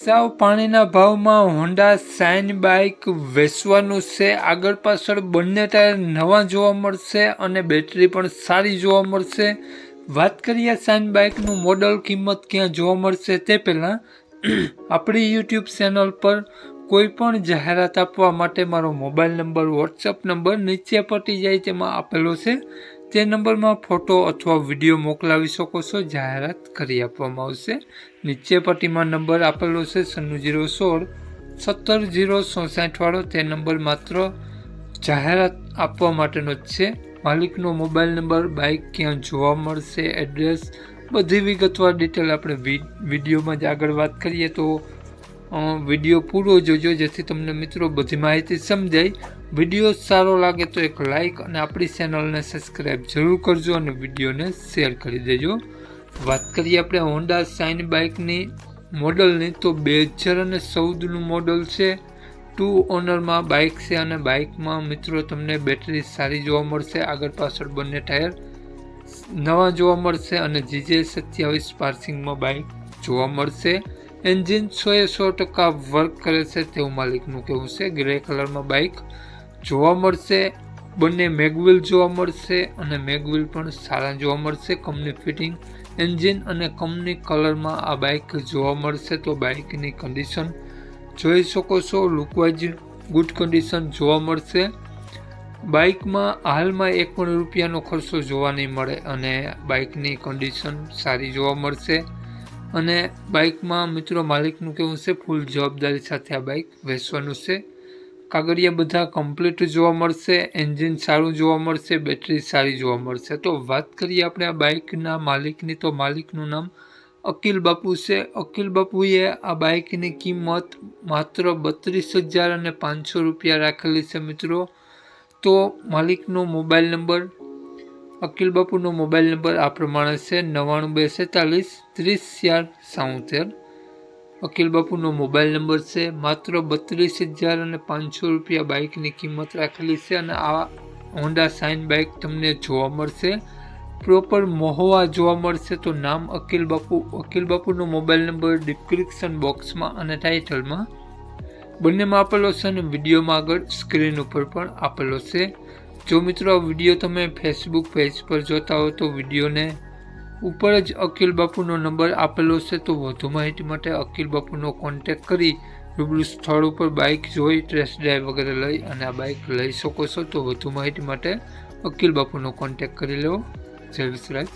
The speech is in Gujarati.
સાવ પાણીના ભાવમાં હોન્ડા સાઇન બાઇક વેચવાનું છે. આગળ પાછળ બંને ટાયર નવા જોવા મળશે અને બેટરી પણ સારી જોવા મળશે. વાત કરીએ સાઇન બાઇકનું મોડલ કિંમત ક્યાં જોવા મળશે તે પહેલાં આપણી યુટ્યુબ ચેનલ પર કોઈ પણ જાહેરાત આપવા માટે મારો મોબાઈલ નંબર, વોટ્સઅપ નંબર નીચે પટી જાય તેમાં આપેલો છે. તે નંબરમાં ફોટો અથવા વીડિયો મોકલાવી શકો છો, જાહેરાત કરી આપવામાં આવશે. નીચે પટ્ટીમાં નંબર આપેલો છે, સન્નું જીરો સોળ, સત્તર જીરો ચોસાઠવાળો તે નંબર માત્ર જાહેરાત આપવા માટેનો જ છે. માલિકનો મોબાઈલ નંબર બાઇક ક્યાં જોવા મળશે, એડ્રેસ બધી વિગતવાર ડિટેલ આપણે વિડીયોમાં જ આગળ વાત કરીએ તો વીડિયો પૂરો જોજો, જેથી તમને મિત્રો બધી માહિતી સમજાય. વીડિયો સારો લાગે તો એક લાઇક અને આપણી ચેનલને સબસ્ક્રાઈબ જરૂર કરજો અને વિડીયોને શેર કરી દેજો. વાત કરીએ આપણે હોન્ડા સાઇન બાઇકની મોડલની, તો બે હજાર અને ચૌદનું મોડલ છે. ટુ ઓનરમાં બાઇક છે અને બાઇકમાં મિત્રો તમને બેટરી સારી જોવા મળશે. આગળ પાછળ બંને ટાયર નવા જોવા મળશે અને જીજે સત્યાવીસ પાર્સિંગમાં બાઇક જોવા મળશે. એન્જિન સો એ સો ટકા વર્ક કરે છે તેવું માલિકનું કહેવું છે. ગ્રે કલરમાં બાઇક જોવા મળશે, બંને મેગવિલ જોવા મળશે અને મેગવિલ પણ સારા જોવા મળશે. કંપની ફિટિંગ એન્જિન અને કંપની કલરમાં આ બાઇક જોવા મળશે તો બાઇકની કન્ડિશન જોઈ શકો છો. લુકવાઇઝ ગુડ કન્ડિશન જોવા મળશે. બાઇકમાં હાલમાં એક પણ રૂપિયાનો ખર્ચો જોવા નહીં મળે અને બાઇકની કન્ડિશન સારી જોવા મળશે. અને બાઇકમાં મિત્રો માલિકનું કેવું છે? ફૂલ જવાબદારી સાથે આ બાઇક વેચવાનું છે. કાગળિયા બધા કમ્પ્લીટ જોવા મળશે એન્જિન સારું જોવા મળશે બેટરી સારી જોવા મળશે. તો વાત કરીએ આપણે આ બાઇકના માલિકની. તો માલિકનું નામ અકિલ બાપુ છે. અકિલ બાપુએ આ બાઇકની કિંમત માત્ર બત્રીસ હજાર અને પાંચસો રૂપિયા રાખેલી છે મિત્રો. તો માલિકનો મોબાઈલ નંબર અકિલ બાપુનો મોબાઈલ નંબર આ પ્રમાણે છે નવ્વાણું બે સેતાલીસ ત્રીસ ચાર સાઉતેર. અકિલ બાપુનો મોબાઈલ નંબર છે, માત્ર બત્રીસ હજાર અને પાંચસો રૂપિયા બાઇકની કિંમત રાખેલી છે અને આ હોન્ડા સાઇન બાઇક તમને જોવા મળશે. પ્રોપર મહોવા જોવા મળશે તો નામ અકિલ બાપુ, અકિલ બાપુનો મોબાઈલ નંબર ડિસ્ક્રિપ્શન બોક્સમાં અને ટાઇટલમાં. બંનેમાં આપેલો છે અને વિડીયોમાં આગળ સ્ક્રીન ઉપર પણ આપેલો છે. જો મિત્રો આ વીડિયો તમે ફેસબુક પેજ પર જોતા હો તો વિડીયોને ઉપર જ અકિલ બાપુનો નંબર આપેલો છે, તો વધુ માહિતી માટે અકિલ બાપુનો કોન્ટેક કરી રૂબરૂ સ્થળ ઉપર બાઇક જોઈ ટેસ્ટ ડ્રાઈવ વગેરે લઈ અને આ બાઇક લઈ શકો છો, તો વધુ માહિતી માટે અકિલ બાપુનો કોન્ટેક કરી લેવો. જય વિસરાજ